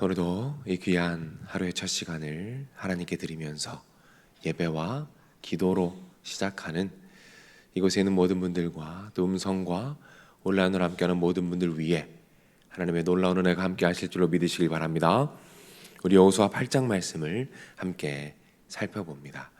오늘도 이 귀한 하루의 첫 시간을 하나님께 드리면서 예배와 기도로 시작하는 이곳에 있는 모든 분들과 또 음성과 온라인으로 함께하는 모든 분들 위해 하나님의 놀라운 은혜가 함께 하실 줄로 믿으시길 바랍니다. 우리 여호수아 8장 말씀을 함께 살펴봅니다.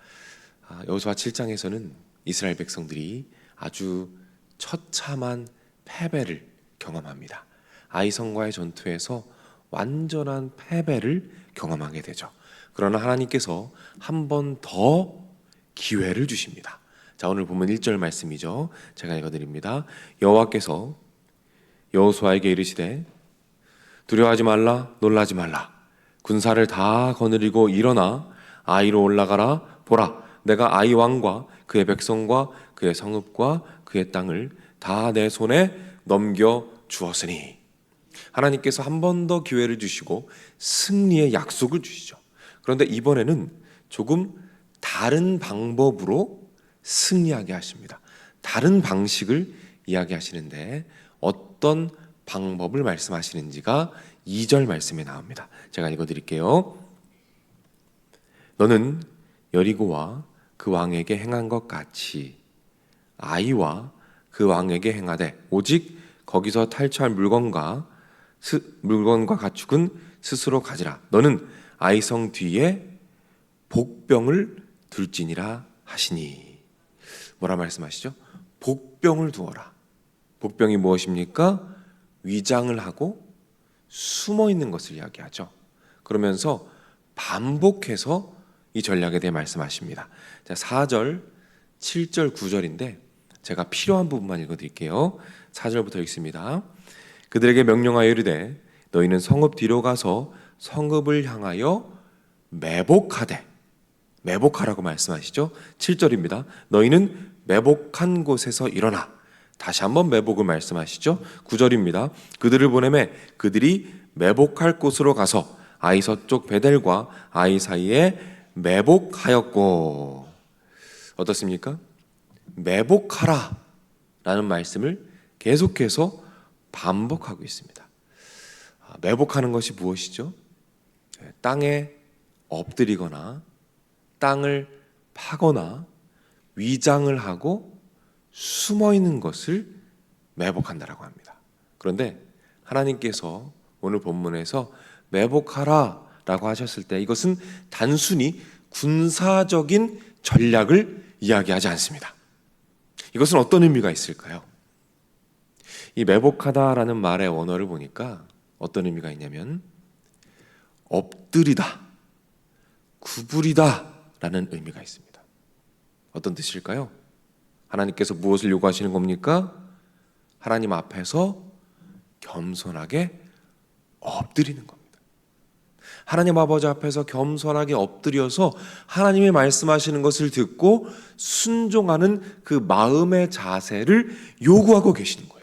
아, 여호수아 7장에서는 이스라엘 백성들이 아주 처참한 패배를 경험합니다. 아이성과의 전투에서 완전한 패배를 경험하게 되죠. 그러나 하나님께서 한 번 더 기회를 주십니다. 자, 오늘 보면 1절 말씀이죠. 제가 읽어 드립니다. 여호와께서 여호수아에게 이르시되 두려워하지 말라 놀라지 말라 군사를 다 거느리고 일어나 아이로 올라가라 보라 내가 아이 왕과 그의 백성과 그의 성읍과 그의 땅을 다 내 손에 넘겨 주었으니 하나님께서 한 번 더 기회를 주시고 승리의 약속을 주시죠. 그런데 이번에는 조금 다른 방법으로 승리하게 하십니다. 다른 방식을 이야기하시는데 어떤 방법을 말씀하시는지가 2절 말씀에 나옵니다. 제가 읽어 드릴게요. 너는 여리고와 그 왕에게 행한 것 같이 아이와 그 왕에게 행하되 오직 거기서 탈취할 물건과 스, 물건과 가축은 스스로 가지라. 너는 아이성 뒤에 복병을 둘지니라 하시니 뭐라 말씀하시죠? 복병을 두어라. 복병이 무엇입니까? 위장을 하고 숨어 있는 것을 이야기하죠. 그러면서 반복해서 이 전략에 대해 말씀하십니다. 자, 4절, 7절, 9절인데 제가 필요한 부분만 읽어 드릴게요. 4절부터 읽습니다. 그들에게 명령하여 이르되 너희는 성읍 뒤로 가서 성읍을 향하여 매복하되 매복하라고 말씀하시죠. 7절입니다. 너희는 매복한 곳에서 일어나 다시 한번 매복을 말씀하시죠. 9절입니다. 그들을 보내매 그들이 매복할 곳으로 가서 아이 서쪽 베델과 아이 사이에 매복하였고 어떻습니까? 매복하라 라는 말씀을 계속해서 반복하고 있습니다. 아, 매복하는 것이 무엇이죠? 네, 땅에 엎드리거나 땅을 파거나 위장을 하고 숨어 있는 것을 매복한다라고 합니다. 그런데 하나님께서 오늘 본문에서 매복하라라고 하셨을 때 이것은 단순히 군사적인 전략을 이야기하지 않습니다. 이것은 어떤 의미가 있을까요? 이 매복하다라는 말의 원어를 보니까 어떤 의미가 있냐면 엎드리다, 구부리다라는 의미가 있습니다. 어떤 뜻일까요? 하나님께서 무엇을 요구하시는 겁니까? 하나님 앞에서 겸손하게 엎드리는 겁니다. 하나님 아버지 앞에서 겸손하게 엎드려서 하나님이 말씀하시는 것을 듣고 순종하는 그 마음의 자세를 요구하고 계시는 거예요.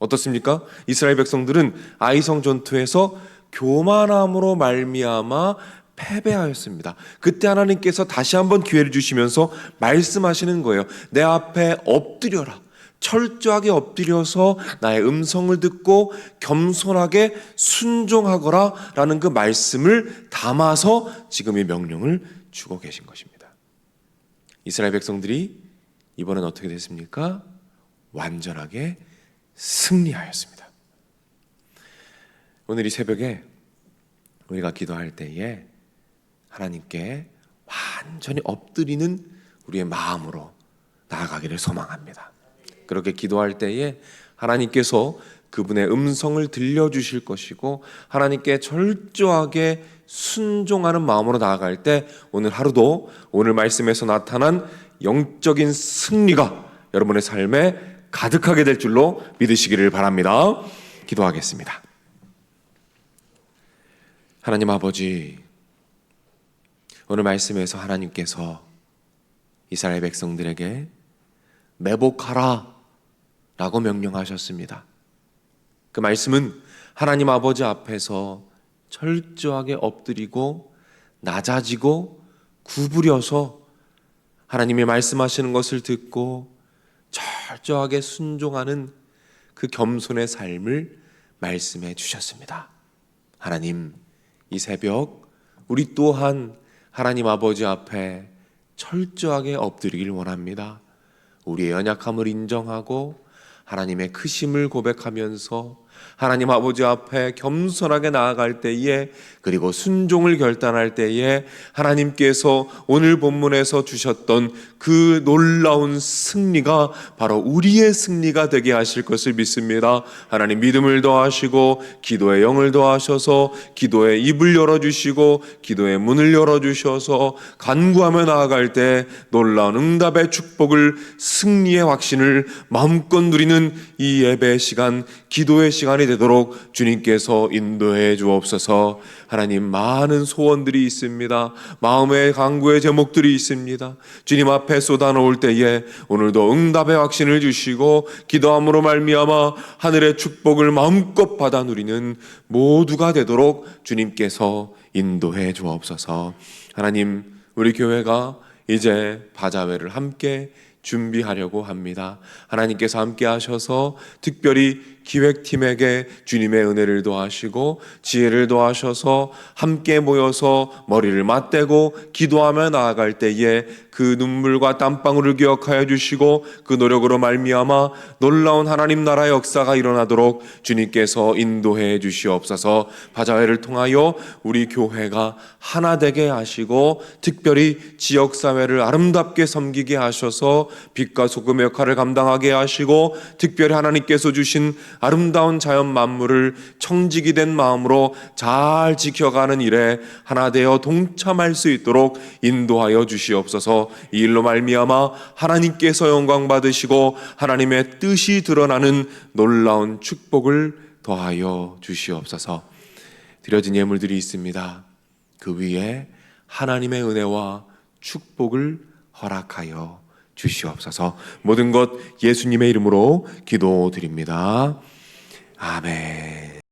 어떻습니까? 이스라엘 백성들은 아이성 전투에서 교만함으로 말미암아 패배하였습니다. 그때 하나님께서 다시 한번 기회를 주시면서 말씀하시는 거예요. 내 앞에 엎드려라. 철저하게 엎드려서 나의 음성을 듣고 겸손하게 순종하거라 라는 그 말씀을 담아서 지금 이 명령을 주고 계신 것입니다. 이스라엘 백성들이 이번엔 어떻게 됐습니까? 완전하게 승리하였습니다. 오늘 이 새벽에 우리가 기도할 때에 하나님께 완전히 엎드리는 우리의 마음으로 나아가기를 소망합니다. 그렇게 기도할 때에 하나님께서 그분의 음성을 들려주실 것이고 하나님께 철저하게 순종하는 마음으로 나아갈 때 오늘 하루도 오늘 말씀에서 나타난 영적인 승리가 여러분의 삶에 가득하게 될 줄로 믿으시기를 바랍니다. 기도하겠습니다. 하나님 아버지, 오늘 말씀에서 하나님께서 이스라엘 백성들에게 매복하라 라고 명령하셨습니다. 그 말씀은 하나님 아버지 앞에서 철저하게 엎드리고 낮아지고 구부려서 하나님이 말씀하시는 것을 듣고 철저하게 순종하는 그 겸손의 삶을 말씀해 주셨습니다. 하나님 이 새벽 우리 또한 하나님 아버지 앞에 철저하게 엎드리길 원합니다. 우리의 연약함을 인정하고 하나님의 크심을 고백하면서 하나님 아버지 앞에 겸손하게 나아갈 때에 그리고 순종을 결단할 때에 하나님께서 오늘 본문에서 주셨던 그 놀라운 승리가 바로 우리의 승리가 되게 하실 것을 믿습니다. 하나님 믿음을 더하시고 기도의 영을 더하셔서 기도의 입을 열어주시고 기도의 문을 열어주셔서 간구하며 나아갈 때 놀라운 응답의 축복을 승리의 확신을 마음껏 누리는 이 예배 시간 기도의 시간 이 되도록 주님께서 인도해 주옵소서. 하나님 많은 소원들이 있습니다. 마음의 간구의 제목들이 있습니다. 주님 앞에 쏟아놓을 때에 오늘도 응답의 확신을 주시고 기도함으로 말미암아 하늘의 축복을 마음껏 받아 누리는 모두가 되도록 주님께서 인도해 주옵소서. 하나님 우리 교회가 이제 바자회를 함께 준비하려고 합니다. 하나님께서 함께 하셔서 특별히 기획팀에게 주님의 은혜를 더하시고 지혜를 더하셔서 함께 모여서 머리를 맞대고 기도하며 나아갈 때에 그 눈물과 땀방울을 기억하여 주시고 그 노력으로 말미암아 놀라운 하나님 나라의 역사가 일어나도록 주님께서 인도해 주시옵소서. 바자회를 통하여 우리 교회가 하나 되게 하시고 특별히 지역 사회를 아름답게 섬기게 하셔서 빛과 소금의 역할을 감당하게 하시고 특별히 하나님께서 주신 아름다운 자연 만물을 청지기 된 마음으로 잘 지켜가는 일에 하나 되어 동참할 수 있도록 인도하여 주시옵소서. 이 일로 말미암아 하나님께서 영광 받으시고 하나님의 뜻이 드러나는 놀라운 축복을 더하여 주시옵소서. 드려진 예물들이 있습니다. 그 위에 하나님의 은혜와 축복을 허락하여 주시옵소서. 모든 것 예수님의 이름으로 기도드립니다. 아멘.